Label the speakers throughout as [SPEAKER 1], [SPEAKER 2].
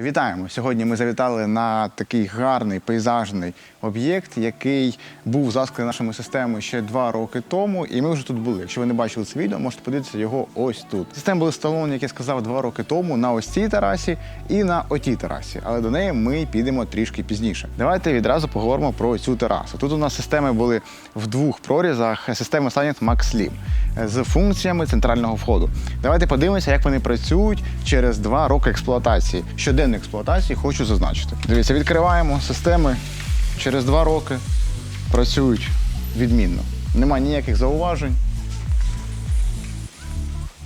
[SPEAKER 1] Вітаємо! Сьогодні ми завітали на такий гарний пейзажний об'єкт, який був засклений нашими системами ще два роки тому, і ми вже тут були. Якщо ви не бачили це відео, можете подивитися його ось тут. Системи були встановлені, як я сказав, два роки тому на ось цій терасі і на отій терасі. Але до неї ми підемо трішки пізніше. Давайте відразу поговоримо про цю терасу. Тут у нас системи були в двох прорізах. Система Silent Max Slim з функціями центрального входу. Давайте подивимося, як вони працюють через два роки експлуатації. Щоденної експлуатації хочу зазначити. Дивіться, відкриваємо системи через два роки. Працюють відмінно. Нема ніяких зауважень.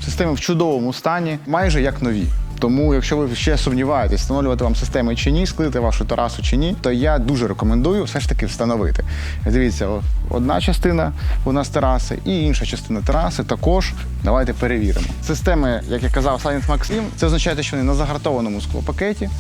[SPEAKER 1] Системи в чудовому стані, майже як нові. Тому, якщо ви ще сумніваєтесь, встановлювати вам системи чи ні, склити вашу терасу чи ні, то я дуже рекомендую все ж таки встановити. Дивіться, одна частина у нас тераси і інша частина тераси також. Давайте перевіримо. Системи, як я казав, Silent Max Slim, це означає, що вони на загартованому склопакеті,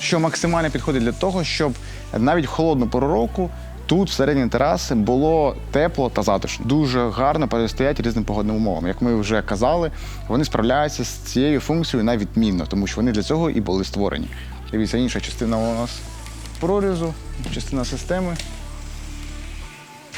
[SPEAKER 1] що максимально підходить для того, щоб навіть в холодну пору року тут, всередині тераси, було тепло та затишно. Дуже гарно перестоять різним погодним умовам. Як ми вже казали, вони справляються з цією функцією на відмінно, тому що вони для цього і були створені. Дивіться, інша частина у нас прорізу, частина системи.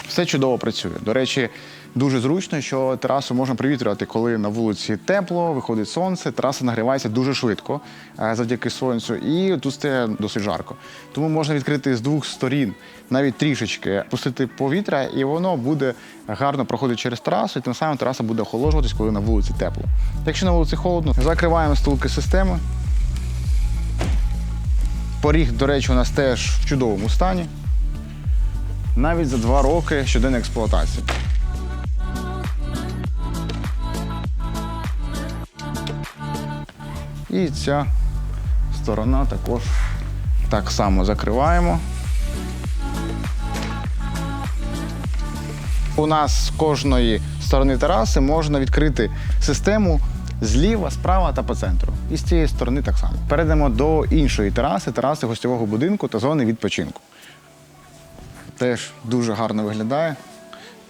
[SPEAKER 1] Все чудово працює. До речі, дуже зручно, що терасу можна привітрювати, коли на вулиці тепло, виходить сонце, тераса нагрівається дуже швидко е, завдяки сонцю, і тут стає досить жарко. Тому можна відкрити з двох сторін, навіть трішечки пустити повітря, і воно буде гарно проходити через терасу, і тим самим тераса буде охолоджуватись, коли на вулиці тепло. Якщо на вулиці холодно, закриваємо стулки системи. Поріг, до речі, у нас теж в чудовому стані навіть за два роки щоденної експлуатації. І ця сторона також так само закриваємо. У нас з кожної сторони тераси можна відкрити систему зліва, справа та по центру. І з цієї сторони так само. Перейдемо до іншої тераси, тераси гостьового будинку та зони відпочинку. Теж дуже гарно виглядає.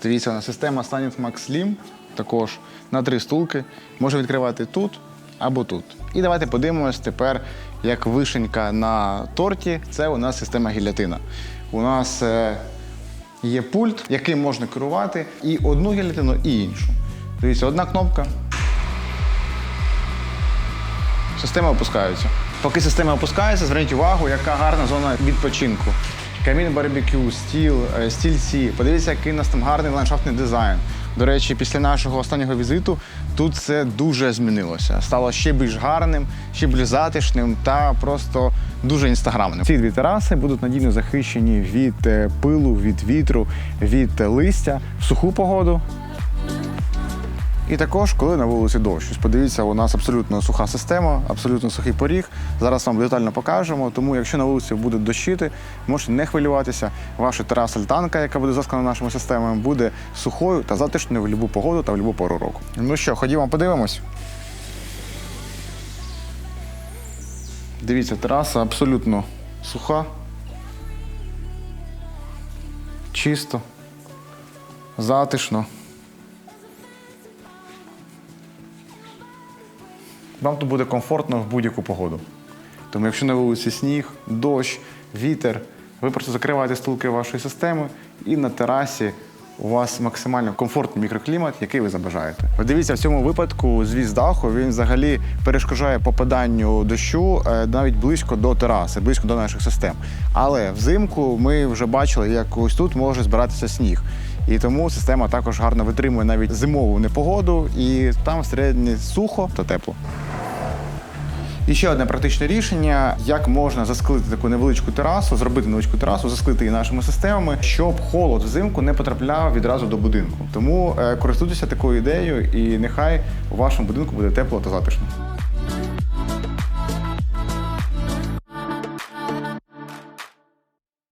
[SPEAKER 1] Дивіться, система Silent Max Slim також на три стулки. Може відкривати тут або тут. І давайте подивимось тепер, як вишенька на торті. Це у нас система гілятина. У нас е, є пульт, яким можна керувати і одну гілятину, і іншу. Дивіться, одна кнопка. Система опускається. Поки система опускається, зверніть увагу, яка гарна зона відпочинку. Камін барбекю, стіл, е, стільці. Подивіться, який у нас там гарний ландшафтний дизайн. До речі, після нашого останнього візиту тут це дуже змінилося. Стало ще більш гарним, ще більш затишним та просто дуже інстаграмним. Ці дві тераси будуть надійно захищені від е, пилу, від вітру, від листя в суху погоду. І також, коли на вулиці дощ. Подивіться, у нас абсолютно суха система, абсолютно сухий поріг. Зараз вам детально покажемо. Тому, якщо на вулиці буде дощити, можете не хвилюватися. Ваша тераса альтанка, яка буде заскана нашими системами, буде сухою та затишною в будь-яку погоду та в будь-яку пору року. Ну що, ходімо, подивимось. Дивіться, тераса абсолютно суха. Чисто, затишно. Вам тут буде комфортно в будь-яку погоду. Тому якщо на вулиці сніг, дощ, вітер, ви просто закриваєте стулки вашої системи і на терасі у вас максимально комфортний мікроклімат, який ви забажаєте. Дивіться, в цьому випадку звіз даху він взагалі перешкоджає попаданню дощу е, навіть близько до тераси, близько до наших систем. Але взимку ми вже бачили, як ось тут може збиратися сніг. І тому система також гарно витримує навіть зимову непогоду, і там всередині сухо та тепло. І ще одне практичне рішення: як можна засклити таку невеличку терасу, зробити невеличку терасу, засклити її нашими системами, щоб холод взимку не потрапляв відразу до будинку. Тому е, користуйтеся такою ідеєю, і нехай у вашому будинку буде тепло та затишно.